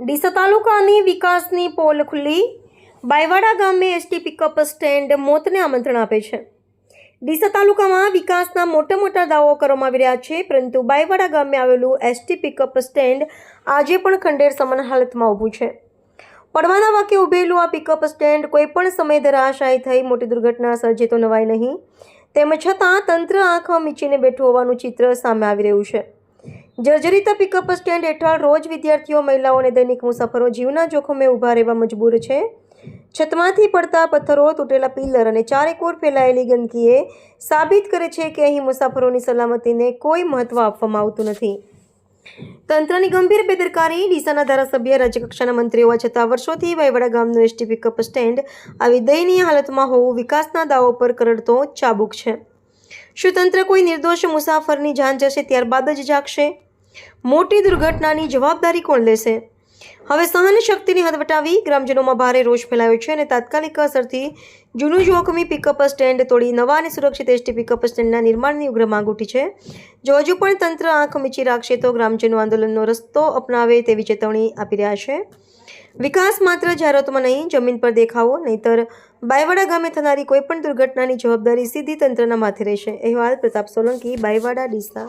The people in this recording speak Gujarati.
ડીસા તાલુકાની વિકાસની પોલ ખુલ્લી. બાયવાડા ગામે એસટી પિકઅપ સ્ટેન્ડ મોતને આમંત્રણ આપે છે. ડીસા તાલુકામાં વિકાસના મોટા મોટા દાવો કરવામાં આવી રહ્યા છે, પરંતુ બાયવાડા ગામે આવેલું એસટી પિકઅપ સ્ટેન્ડ આજે પણ ખંડેર સમાન હાલતમાં ઊભું છે. પડવાના વાકે ઊભેલું આ પિકઅપ સ્ટેન્ડ કોઈપણ સમય ધરાશાયી થઈ, મોટી દુર્ઘટના સર્જે તો નવાય નહીં. તેમ છતાં તંત્ર આંખમાં મીચીને બેઠું હોવાનું ચિત્ર સામે આવી રહ્યું છે. જર્જરિત પિકઅપ સ્ટેન્ડ હેઠળ રોજ વિદ્યાર્થીઓ, મહિલાઓ અને દૈનિક મુસાફરો જીવના જોખમે ઊભા રહેવા મજબૂર છે. છતમાંથી પડતા પથ્થરો, તૂટેલા પિલ્લર અને ચારેકોર ફેલાયેલી ગંદકીએ સાબિત કરે છે કે અહીં મુસાફરોની સલામતીને કોઈ મહત્ત્વ આપવામાં આવતું નથી. તંત્રની ગંભીર બેદરકારી, ડીસાના ધારાસભ્ય, રાજ્યકક્ષાના મંત્રી હોવા છતાં વર્ષોથી વાયવાડા ગામનું એસટી પિકઅપ સ્ટેન્ડ આવી દયનીય હાલતમાં હોવું વિકાસના દાવો પર કરડતો ચાબુક છે. શું તંત્ર કોઈ નિર્દોષ મુસાફરની જાન જશે, ત્યારબાદ જ જાગશે? મોટી દુર્ઘટનાની જવાબદારી કોણ લેશે? હવે સહન શક્તિની હદ વટાવી ગ્રામજનોમાં ભારે રોષ ફેલાયો છે અને તાત્કાલિક અસરથી જૂનું જોખમી પિકઅપ સ્ટેન્ડ તોડી નવા અને સુરક્ષિત એસટી પિકઅપ સ્ટેન્ડના નિર્માણની ઉગ્ર માંગ ઉઠી છે. જો હજુ પણ તંત્ર આંખ મીચી રાખશે તો ગ્રામજનો આંદોલનનો રસ્તો અપનાવે તેવી ચેતવણી આપી રહ્યા છે. વિકાસ માત્ર જાહેરાતમાં નહીં, જમીન પર દેખાવો, નહીતર બાયવાડા ગામે થનારી કોઈપણ દુર્ઘટનાની જવાબદારી સીધી તંત્રના માથે રહેશે. અહેવાલ પ્રતાપ સોલંકી, બાયવાડા, ડીસા.